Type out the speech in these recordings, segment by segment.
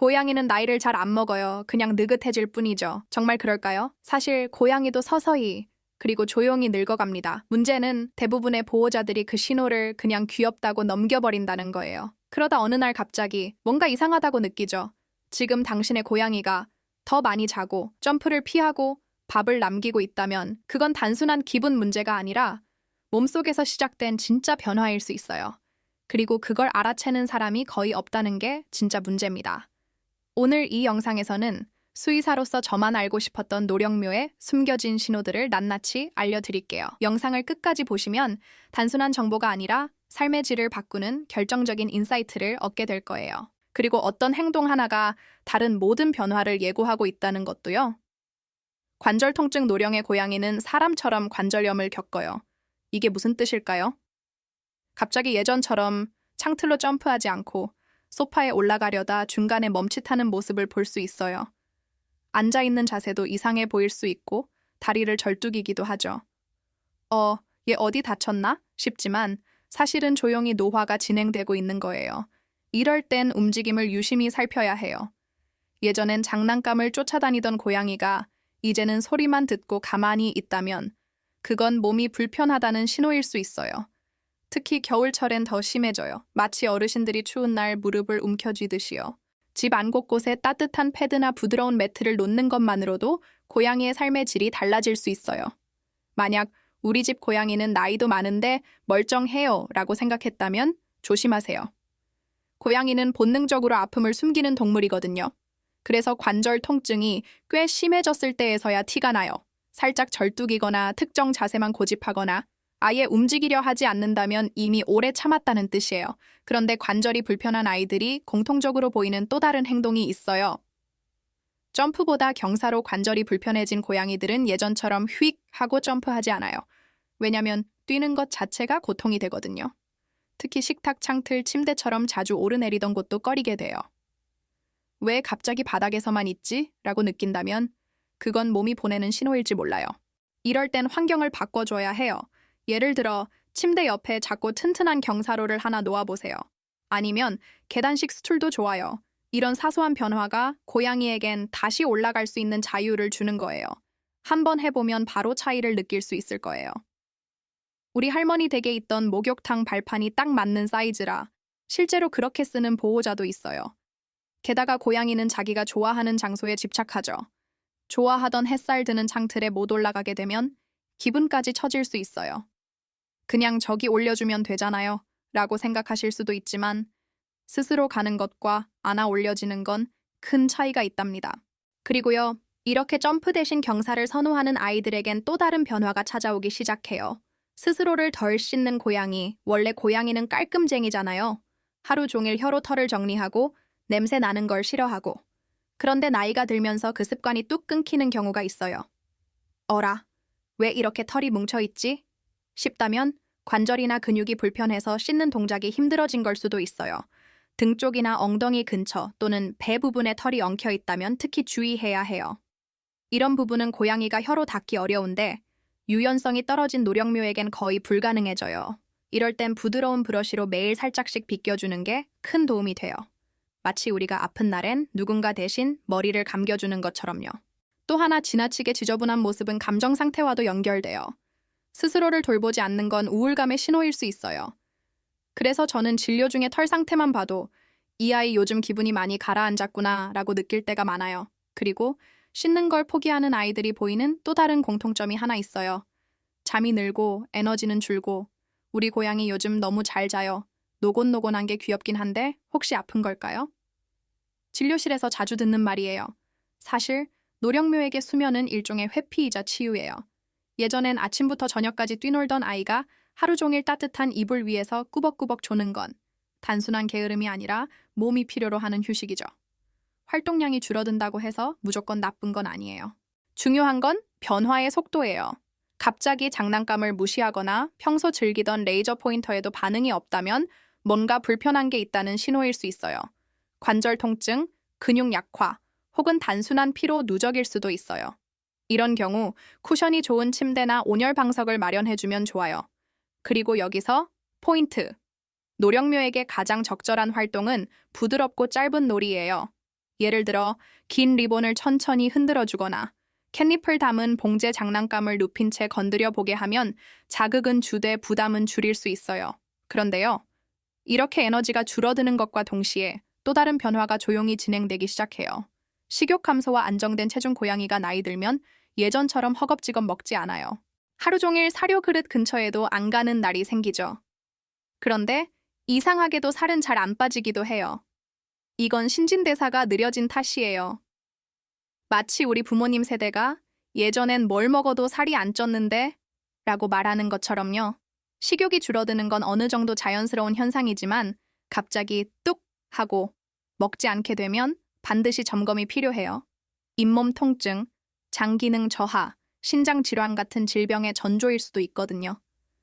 고양이는 나이를 잘 안 먹어요. 그냥 느긋해질 뿐이죠. 정말 그럴까요? 사실 고양이도 서서히 그리고 조용히 늙어갑니다. 문제는 대부분의 보호자들이 그 신호를 그냥 귀엽다고 넘겨버린다는 거예요. 그러다 어느 날 갑자기 뭔가 이상하다고 느끼죠. 지금 당신의 고양이가 더 많이 자고 점프를 피하고 밥을 남기고 있다면 그건 단순한 기분 문제가 아니라 몸속에서 시작된 진짜 변화일 수 있어요. 그리고 그걸 알아채는 사람이 거의 없다는 게 진짜 문제입니다. 오늘 이 영상에서는 수의사로서 저만 알고 싶었던 노령묘의 숨겨진 신호들을 낱낱이 알려드릴게요. 영상을 끝까지 보시면 단순한 정보가 아니라 삶의 질을 바꾸는 결정적인 인사이트를 얻게 될 거예요. 그리고 어떤 행동 하나가 다른 모든 변화를 예고하고 있다는 것도요. 관절 통증 노령의 고양이는 사람처럼 관절염을 겪어요. 이게 무슨 뜻일까요? 갑자기 예전처럼 창틀로 점프하지 않고 소파에 올라가려다 중간에 멈칫하는 모습을 볼 수 있어요. 앉아 있는 자세도 이상해 보일 수 있고 다리를 절뚝이기도 하죠. 어, 얘 어디 다쳤나? 싶지만 사실은 조용히 노화가 진행되고 있는 거예요. 이럴 땐 움직임을 유심히 살펴야 해요. 예전엔 장난감을 쫓아다니던 고양이가 이제는 소리만 듣고 가만히 있다면 그건 몸이 불편하다는 신호일 수 있어요. 특히 겨울철엔 더 심해져요. 마치 어르신들이 추운 날 무릎을 움켜쥐듯이요. 집 안 곳곳에 따뜻한 패드나 부드러운 매트를 놓는 것만으로도 고양이의 삶의 질이 달라질 수 있어요. 만약 우리 집 고양이는 나이도 많은데 멀쩡해요 라고 생각했다면 조심하세요. 고양이는 본능적으로 아픔을 숨기는 동물이거든요. 그래서 관절 통증이 꽤 심해졌을 때에서야 티가 나요. 살짝 절뚝이거나 특정 자세만 고집하거나 아예 움직이려 하지 않는다면 이미 오래 참았다는 뜻이에요. 그런데 관절이 불편한 아이들이 공통적으로 보이는 또 다른 행동이 있어요. 점프보다 경사로 관절이 불편해진 고양이들은 예전처럼 휙 하고 점프하지 않아요. 왜냐면 뛰는 것 자체가 고통이 되거든요. 특히 식탁 창틀 침대처럼 자주 오르내리던 곳도 꺼리게 돼요. 왜 갑자기 바닥에서만 있지? 라고 느낀다면 그건 몸이 보내는 신호일지 몰라요. 이럴 땐 환경을 바꿔줘야 해요. 예를 들어 침대 옆에 작고 튼튼한 경사로를 하나 놓아보세요. 아니면 계단식 스툴도 좋아요. 이런 사소한 변화가 고양이에겐 다시 올라갈 수 있는 자유를 주는 거예요. 한번 해보면 바로 차이를 느낄 수 있을 거예요. 우리 할머니 댁에 있던 목욕탕 발판이 딱 맞는 사이즈라 실제로 그렇게 쓰는 보호자도 있어요. 게다가 고양이는 자기가 좋아하는 장소에 집착하죠. 좋아하던 햇살 드는 창틀에 못 올라가게 되면 기분까지 처질 수 있어요. 그냥 저기 올려주면 되잖아요. 라고 생각하실 수도 있지만 스스로 가는 것과 안아 올려지는 건 큰 차이가 있답니다. 그리고요, 이렇게 점프 대신 경사를 선호하는 아이들에겐 또 다른 변화가 찾아오기 시작해요. 스스로를 덜 씻는 고양이, 원래 고양이는 깔끔쟁이잖아요. 하루 종일 혀로 털을 정리하고 냄새 나는 걸 싫어하고. 그런데 나이가 들면서 그 습관이 뚝 끊기는 경우가 있어요. 어라, 왜 이렇게 털이 뭉쳐있지? 싶다면 관절이나 근육이 불편해서 씻는 동작이 힘들어진 걸 수도 있어요. 등 쪽이나 엉덩이 근처 또는 배 부분에 털이 엉켜 있다면 특히 주의해야 해요. 이런 부분은 고양이가 혀로 닿기 어려운데 유연성이 떨어진 노령묘에겐 거의 불가능해져요. 이럴 땐 부드러운 브러쉬로 매일 살짝씩 빗겨주는 게 큰 도움이 돼요. 마치 우리가 아픈 날엔 누군가 대신 머리를 감겨주는 것처럼요. 또 하나 지나치게 지저분한 모습은 감정 상태와도 연결돼요. 스스로를 돌보지 않는 건 우울감의 신호일 수 있어요. 그래서 저는 진료 중에 털 상태만 봐도 이 아이 요즘 기분이 많이 가라앉았구나 라고 느낄 때가 많아요. 그리고 씻는 걸 포기하는 아이들이 보이는 또 다른 공통점이 하나 있어요. 잠이 늘고 에너지는 줄고 우리 고양이 요즘 너무 잘 자요. 노곤노곤한 게 귀엽긴 한데 혹시 아픈 걸까요? 진료실에서 자주 듣는 말이에요. 사실 노령묘에게 수면은 일종의 회피이자 치유예요. 예전엔 아침부터 저녁까지 뛰놀던 아이가 하루 종일 따뜻한 이불 위에서 꾸벅꾸벅 조는 건 단순한 게으름이 아니라 몸이 필요로 하는 휴식이죠. 활동량이 줄어든다고 해서 무조건 나쁜 건 아니에요. 중요한 건 변화의 속도예요. 갑자기 장난감을 무시하거나 평소 즐기던 레이저 포인터에도 반응이 없다면 뭔가 불편한 게 있다는 신호일 수 있어요. 관절 통증, 근육 약화, 혹은 단순한 피로 누적일 수도 있어요. 이런 경우 쿠션이 좋은 침대나 온열 방석을 마련해주면 좋아요. 그리고 여기서 포인트. 노령묘에게 가장 적절한 활동은 부드럽고 짧은 놀이예요. 예를 들어 긴 리본을 천천히 흔들어 주거나 캣닙을 담은 봉제 장난감을 눕힌 채 건드려 보게 하면 자극은 주되 부담은 줄일 수 있어요. 그런데요. 이렇게 에너지가 줄어드는 것과 동시에 또 다른 변화가 조용히 진행되기 시작해요. 식욕 감소와 안정된 체중 고양이가 나이 들면 예전처럼 허겁지겁 먹지 않아요. 하루 종일 사료 그릇 근처에도 안 가는 날이 생기죠. 그런데 이상하게도 살은 잘 안 빠지기도 해요. 이건 신진대사가 느려진 탓이에요. 마치 우리 부모님 세대가 예전엔 뭘 먹어도 살이 안 쪘는데 라고 말하는 것처럼요. 식욕이 줄어드는 건 어느 정도 자연스러운 현상이지만 갑자기 뚝 하고 먹지 않게 되면 반드시 점검이 필요해요. 잇몸 통증, 장 기능 저하, 신장 질환 같은 질병의 전조일 수도 있거든요.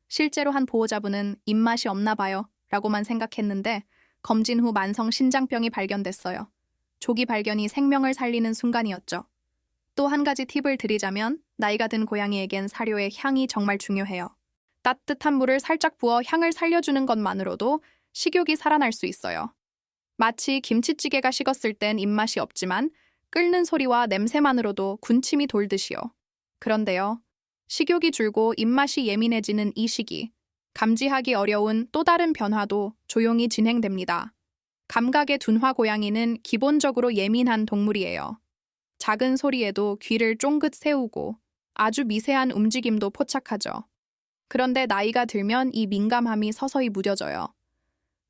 실제로 한 보호자분은 입맛이 없나 봐요. 라고만 생각했는데 검진 후 만성 신장병이 발견됐어요. 조기 발견이 생명을 살리는 순간이었죠. 또 한 가지 팁을 드리자면 나이가 든 고양이에겐 사료의 향이 정말 중요해요. 따뜻한 물을 살짝 부어 향을 살려주는 것만으로도 식욕이 살아날 수 있어요. 마치 김치찌개가 식었을 땐 입맛이 없지만 끓는 소리와 냄새만으로도 군침이 돌듯이요. 그런데요. 식욕이 줄고 입맛이 예민해지는 이 시기, 감지하기 어려운 또 다른 변화도 조용히 진행됩니다. 감각의 둔화 고양이는 기본적으로 예민한 동물이에요. 작은 소리에도 귀를 쫑긋 세우고 아주 미세한 움직임도 포착하죠. 그런데 나이가 들면 이 민감함이 서서히 무뎌져요.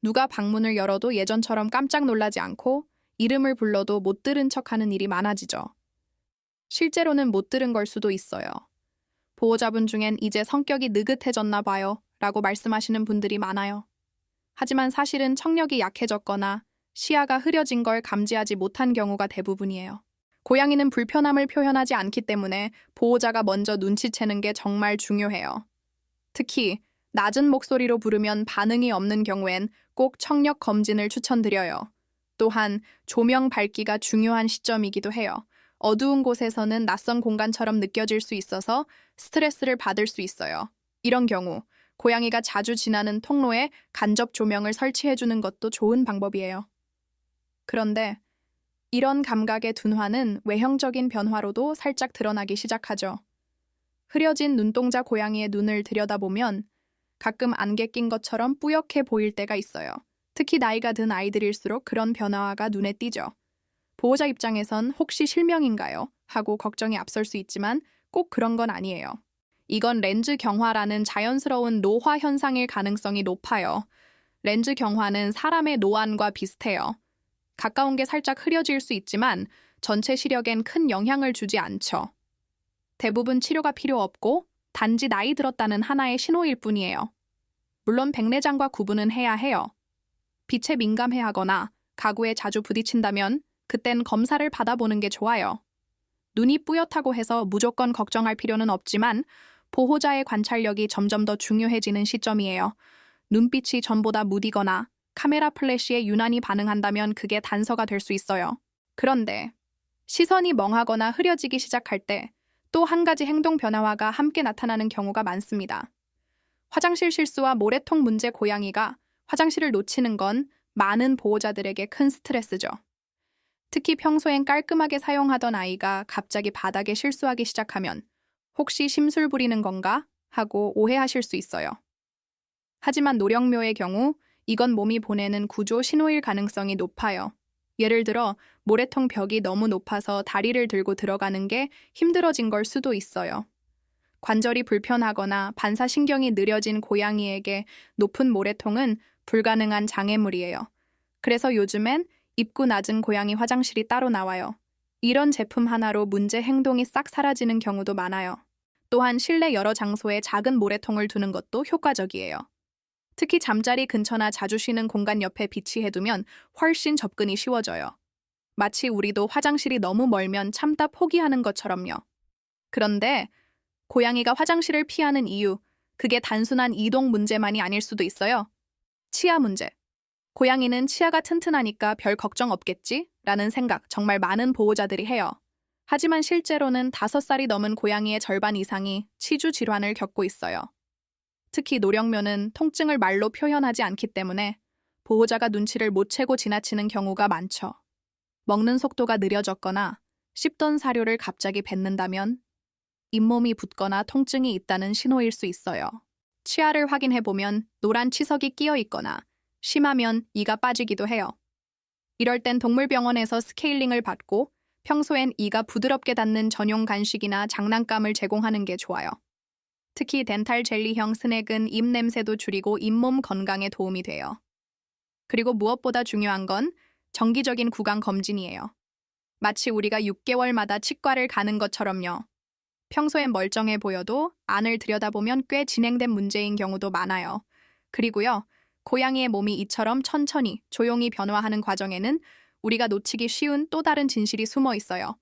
누가 방문을 열어도 예전처럼 깜짝 놀라지 않고 이름을 불러도 못 들은 척 하는 일이 많아지죠. 실제로는 못 들은 걸 수도 있어요. 보호자분 중엔 이제 성격이 느긋해졌나 봐요. 라고 말씀하시는 분들이 많아요. 하지만 사실은 청력이 약해졌거나 시야가 흐려진 걸 감지하지 못한 경우가 대부분이에요. 고양이는 불편함을 표현하지 않기 때문에 보호자가 먼저 눈치채는 게 정말 중요해요. 특히 낮은 목소리로 부르면 반응이 없는 경우엔 꼭 청력 검진을 추천드려요. 또한 조명 밝기가 중요한 시점이기도 해요. 어두운 곳에서는 낯선 공간처럼 느껴질 수 있어서 스트레스를 받을 수 있어요. 이런 경우 고양이가 자주 지나는 통로에 간접 조명을 설치해 주는 것도 좋은 방법이에요. 그런데 이런 감각의 둔화는 외형적인 변화로도 살짝 드러나기 시작하죠. 흐려진 눈동자 고양이의 눈을 들여다보면 가끔 안개 낀 것처럼 뿌옇게 보일 때가 있어요. 특히 나이가 든 아이들일수록 그런 변화가 눈에 띄죠. 보호자 입장에선 혹시 실명인가요? 하고 걱정이 앞설 수 있지만 꼭 그런 건 아니에요. 이건 렌즈 경화라는 자연스러운 노화 현상일 가능성이 높아요. 렌즈 경화는 사람의 노안과 비슷해요. 가까운 게 살짝 흐려질 수 있지만 전체 시력엔 큰 영향을 주지 않죠. 대부분 치료가 필요 없고 단지 나이 들었다는 하나의 신호일 뿐이에요. 물론 백내장과 구분은 해야 해요. 빛에 민감해 하거나 가구에 자주 부딪힌다면 그땐 검사를 받아보는 게 좋아요. 눈이 뿌옇다고 해서 무조건 걱정할 필요는 없지만 보호자의 관찰력이 점점 더 중요해지는 시점이에요. 눈빛이 전보다 무디거나 카메라 플래시에 유난히 반응한다면 그게 단서가 될 수 있어요. 그런데 시선이 멍하거나 흐려지기 시작할 때 또 한 가지 행동 변화와가 함께 나타나는 경우가 많습니다. 화장실 실수와 모래통 문제 고양이가 화장실을 놓치는 건 많은 보호자들에게 큰 스트레스죠. 특히 평소엔 깔끔하게 사용하던 아이가 갑자기 바닥에 실수하기 시작하면 혹시 심술 부리는 건가? 하고 오해하실 수 있어요. 하지만 노령묘의 경우 이건 몸이 보내는 구조 신호일 가능성이 높아요. 예를 들어 모래통 벽이 너무 높아서 다리를 들고 들어가는 게 힘들어진 걸 수도 있어요. 관절이 불편하거나 반사신경이 느려진 고양이에게 높은 모래통은 불가능한 장애물이에요. 그래서 요즘엔 입구 낮은 고양이 화장실이 따로 나와요. 이런 제품 하나로 문제 행동이 싹 사라지는 경우도 많아요. 또한 실내 여러 장소에 작은 모래통을 두는 것도 효과적이에요. 특히 잠자리 근처나 자주 쉬는 공간 옆에 비치해두면 훨씬 접근이 쉬워져요. 마치 우리도 화장실이 너무 멀면 참다 포기하는 것처럼요. 그런데 고양이가 화장실을 피하는 이유, 그게 단순한 이동 문제만이 아닐 수도 있어요. 치아 문제. 고양이는 치아가 튼튼하니까 별 걱정 없겠지? 라는 생각 정말 많은 보호자들이 해요. 하지만 실제로는 5살이 넘은 고양이의 절반 이상이 치주 질환을 겪고 있어요. 특히 노령묘는 통증을 말로 표현하지 않기 때문에 보호자가 눈치를 못 채고 지나치는 경우가 많죠. 먹는 속도가 느려졌거나 씹던 사료를 갑자기 뱉는다면 잇몸이 붓거나 통증이 있다는 신호일 수 있어요. 치아를 확인해 보면 노란 치석이 끼어 있거나 심하면 이가 빠지기도 해요. 이럴 땐 동물병원에서 스케일링을 받고 평소엔 이가 부드럽게 닿는 전용 간식이나 장난감을 제공하는 게 좋아요. 특히 덴탈 젤리형 스낵은 입 냄새도 줄이고 잇몸 건강에 도움이 돼요. 그리고 무엇보다 중요한 건 정기적인 구강 검진이에요. 마치 우리가 6개월마다 치과를 가는 것처럼요. 평소엔 멀쩡해 보여도 안을 들여다보면 꽤 진행된 문제인 경우도 많아요. 그리고요, 고양이의 몸이 이처럼 천천히 조용히 변화하는 과정에는 우리가 놓치기 쉬운 또 다른 진실이 숨어 있어요.